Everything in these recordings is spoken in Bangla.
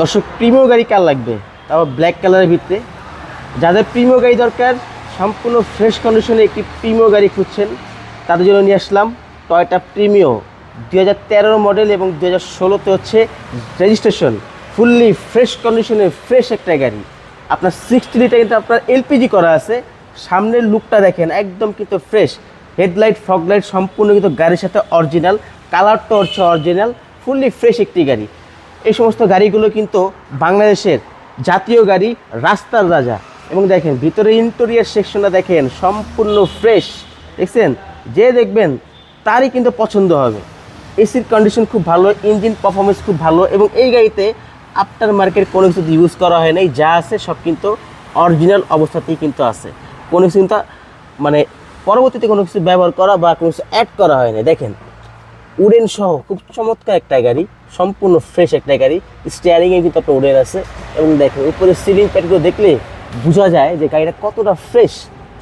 দর্শক প্রিমিয় গাড়ি কার লাগবে? তাও ব্ল্যাক কালারের ভিতরে। যাদের প্রিমিয় গাড়ি দরকার, সম্পূর্ণ ফ্রেশ কন্ডিশনে একটি প্রিমিয় গাড়ি খুঁজছেন, তাদের জন্য নিয়ে আসলাম টয়টা প্রিমিও দু হাজার তেরো মডেল এবং দু হাজার ষোলোতে হচ্ছে রেজিস্ট্রেশন ফুললি ফ্রেশ কন্ডিশনে ফ্রেশ একটা গাড়ি। আপনার সিক্সটি লিটার কিন্তু আপনার এলপিজি করা আছে। সামনের লুকটা দেখেন, একদম কিন্তু ফ্রেশ হেডলাইট ফগলাইট সম্পূর্ণ কিন্তু গাড়ির সাথে অরিজিনাল কালারটা হচ্ছে অরিজিনাল ফুললি ফ্রেশ একটি গাড়ি। এই সমস্ত গাড়িগুলো কিন্তু বাংলাদেশের জাতীয় গাড়ি রাস্তার রাজা। এবং দেখেন, ভিতরে ইন্টেরিয়ার সেকশনটা দেখেন, সম্পূর্ণ ফ্রেশ দেখছেন? যে দেখবেন, তারই কিন্তু পছন্দ হবে। এসির কন্ডিশন খুব ভালো ইঞ্জিন পারফরমেন্স খুব ভালো, এবং এই গাড়িতে আফটার মার্কেট কোনো কিছু ইউজ করা হয় নাই। যা আছে সব কিন্তু অরিজিনাল অবস্থাতেই কিন্তু আছে। কোনো কিছু মানে পরবর্তীতে কোনো কিছু ব্যবহার করা বা কোনো কিছু অ্যাড করা হয় দেখেন উডেন সহ খুব চমৎকার একটা গাড়ি, সম্পূর্ণ ফ্রেশ একটা গাড়ি। স্টিয়ারিংয়ে কিন্তু আপনার উডেন আছে এবং দেখেন, উপরে সিলিং প্যাডগুলো দেখলে বোঝা যায় যে গাড়িটা কতটা ফ্রেশ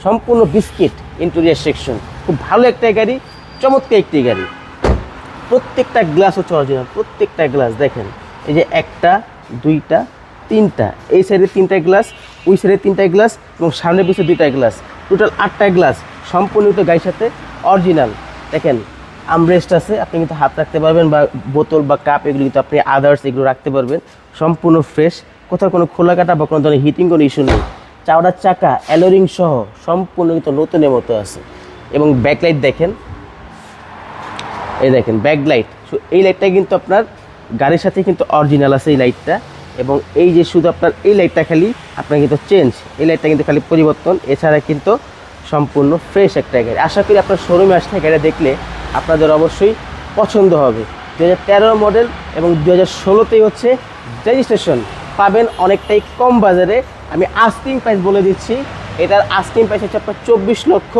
সম্পূর্ণ বিস্কিট ইন্টেরিয়ার সেকশন খুব ভালো একটা গাড়ি, চমৎকার একটি গাড়ি। প্রত্যেকটা গ্লাস হচ্ছে অরিজিনাল প্রত্যেকটা গ্লাস দেখেন। এই যে একটা, দুইটা, তিনটা, এই সাইডে তিনটা গ্লাস ওই সাইডে তিনটা গ্লাস এবং সামনে পিছিয়ে দুইটা গ্লাস টোটাল আটটা গ্লাস সম্পূর্ণ গাড়ির সাথে অরিজিনাল দেখেন আমরেস্ট আছে, আপনি কিন্তু হাত রাখতে পারবেন বা বোতল বা কাপ, এগুলো কিন্তু আপনি আদার্স এগুলো রাখতে পারবেন। সম্পূর্ণ ফ্রেশ কোথাও কোনো খোলা কাটা বা কোনো ধরনের হিটিং কোনো ইস্যু নেই। চাওড়ার চাকা অ্যালোরিং সহ সম্পূর্ণ কিন্তু নতুনের মতো আছে। এবং ব্যাকলাইট দেখেন। এই দেখেন ব্যাক লাইট এই লাইটটা কিন্তু আপনার গাড়ির সাথে কিন্তু অরিজিনাল আছে এই লাইটটা এবং এই যে শুধু আপনার এই লাইটটা খালি, আপনার কিন্তু চেঞ্জ এই লাইটটা কিন্তু খালি পরিবর্তন। এছাড়া কিন্তু সম্পূর্ণ ফ্রেশ একটা গাড়ি। আশা করি আপনার শোরুমে আসলে গাড়িটা দেখলে আপনাদের অবশ্যই পছন্দ হবে। দু হাজার তেরো মডেল এবং দু হাজার ষোলোতেই হচ্ছে রেজিস্ট্রেশন পাবেন অনেকটাই কম বাজারে। আমি আস্কিং প্রাইস বলে দিচ্ছি। এটার আস্কিং প্রাইস হচ্ছে আপনার চব্বিশ লক্ষ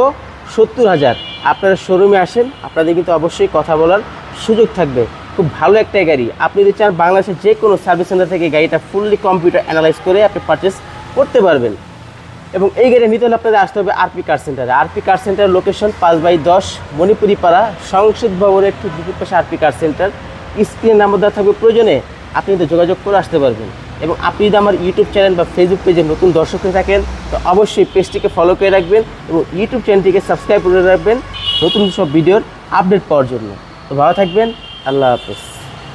সত্তর হাজার। আপনারা শোরুমে আসেন, আপনাদের কিন্তু অবশ্যই কথা বলার সুযোগ থাকবে। খুব ভালো একটা গাড়ি। আপনি যদি চান বাংলাদেশের যে কোনো সার্ভিস সেন্টার থেকে গাড়িটা ফুললি কম্পিউটার অ্যানালাইজ করে আপনি পারচেস করতে পারবেন। এবং এই গাড়ি নিতে হলে আপনাদের আসতে হবে আরপি কার সেন্টারে আরপি কার সেন্টার লোকেশন পাঁচ বাই দশ মণিপুরি পাড়া সংসদ ভবনের ঠিক বিপরীত পাশে আরপি কার সেন্টার স্ক্রিনের নাম্বার দেওয়া থাকবে প্রয়োজনে, আপনি কিন্তু যোগাযোগ করে আসতে পারবেন। এবং আপনি যদি আমার ইউটিউব চ্যানেল বা ফেসবুক পেজে নতুন দর্শক হয়ে থাকেন, তো অবশ্যই পেজটিকে ফলো করে রাখবেন এবং ইউটিউব চ্যানেলটিকে সাবস্ক্রাইব করে রাখবেন নতুন সব ভিডিওর আপডেট পাওয়ার জন্য। তো ভালো থাকবেন, আল্লাহ হাফেজ।